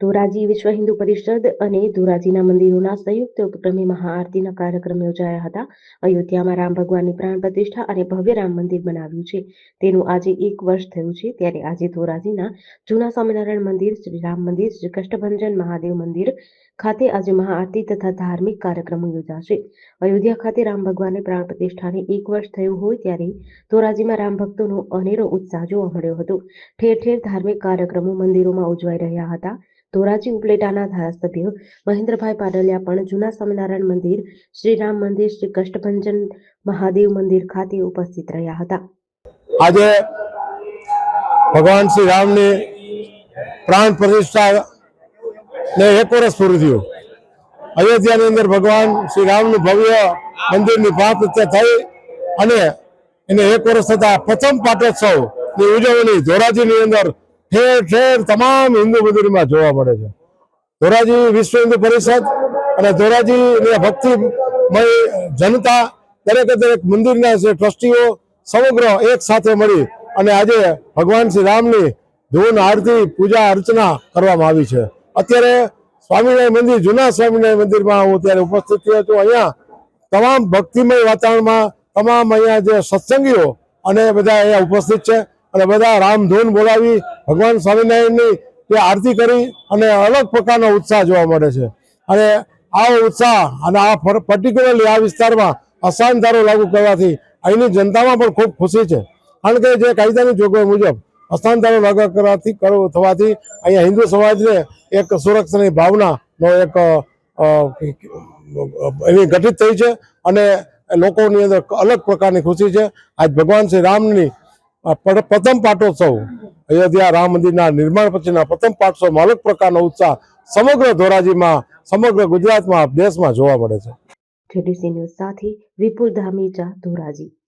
ધોરાજી વિશ્વ હિન્દુ પરિષદ અને ધોરાજીના મંદિરોના સંયુક્ત ઉપક્રમે મહાઆરતીના કાર્યક્રમ યોજાયા હતા. અયોધ્યામાં રામ ભગવાનની પ્રાણ પ્રતિષ્ઠા અને ભવ્ય રામ મંદિર બનાવ્યું છે. તેનું આજે એક વર્ષ થયું છે. ત્યારે આજે ધોરાજીના જૂના સ્વામિનારાયણ મંદિર, શ્રી રામ મંદિર, શ્રી કષ્ટભંજન મહાદેવ મંદિર ખાતે આજે મહાઆરતી તથા ધાર્મિક કાર્યક્રમો યોજાશે. અયોધ્યા ખાતે રામ ભગવાનની પ્રાણ પ્રતિષ્ઠાને એક વર્ષ થયું હોય ત્યારે ધોરાજીમાં રામ ભક્તોનો અનેરો ઉત્સાહ જોવા મળ્યો હતો. ઠેર ઠેર ધાર્મિક કાર્યક્રમો મંદિરોમાં ઉજવાઈ રહ્યા હતા. ધોરાજી ઉપલેટાના ધારાસભ્ય મહેન્દ્રભાઈ પાડલિયા પણ જૂના સ્વામિનારાયણ મંદિર શ્રી રામ મંદિર, શ્રી કષ્ટભંજન મહાદેવ મંદિર ખાતે ઉપસ્થિત રહ્યા હતા. આજે ભગવાન શ્રી રામની પ્રાણ પ્રતિષ્ઠા ને એક વર્ષ પૂરું થયું. અયોધ્યાની અંદર ભગવાન શ્રી રામનું ભવ્ય મંદિરની પ્રાણ થઈ અને એને એક વર્ષ થતા પ્રથમ પાટોત્સવની ઉજવણી ધોરાજીની અંદર ઠેર ઠેર તમામ હિન્દુ મંદિરમાં જોવા મળે છે. ધોરાજી વિશ્વ હિન્દુ પરિષદ અને ધોરાજીની ભક્તિમય જનતા દરેકે દરેક મંદિરના જે ટ્રસ્ટીઓ સમગ્ર એક સાથે મળી અને આજે ભગવાન શ્રી રામની ધૂન, આરતી, પૂજા, અર્ચના કરવામાં આવી છે. અત્યારે સ્વામિનારાયણ મંદિર, જૂના સ્વામિનારાયણ મંદિરમાં હું અત્યારે ઉપસ્થિત થયો છું. અહીંયા તમામ ભક્તિમય વાતાવરણમાં તમામ અહીંયા જે સત્સંગીઓ અને બધા અહીંયા ઉપસ્થિત છે. અને બધા રામધૂન બોલાવી ભગવાન સ્વામિનારાયણની તે આરતી કરી અને અલગ પ્રકારનો ઉત્સાહ જોવા મળે છે. અને આ ઉત્સાહ અને આ પર્ટિક્યુલરલી આ વિસ્તારમાં અસાનધારો લાગુ કરવાથી અહીંની જનતામાં પણ ખૂબ ખુશી છે. કારણ કે જે કાયદાની જોગવાઈ મુજબ અસ્થાનધારો લાગુ કરવાથી કરવું થવાથી અહીંયા હિન્દુ સમાજને એક સુરક્ષાની ભાવનાનો એક એવી ગઠિત થઈ છે અને લોકોની અંદર અલગ પ્રકારની ખુશી છે. આજ ભગવાન શ્રી રામની પ્રથમ પાટોત્સવ. અયોધ્યા રામ મંદિરના નિર્માણ પછીના પ્રથમ પાટોત્સવમાં અલગ પ્રકારનો ઉત્સાહ સમગ્ર ધોરાજીમાં, સમગ્ર ગુજરાતમાં, દેશમાં જોવા મળે છે. સાથે વિપુલ ધામેચા ધોરાજી.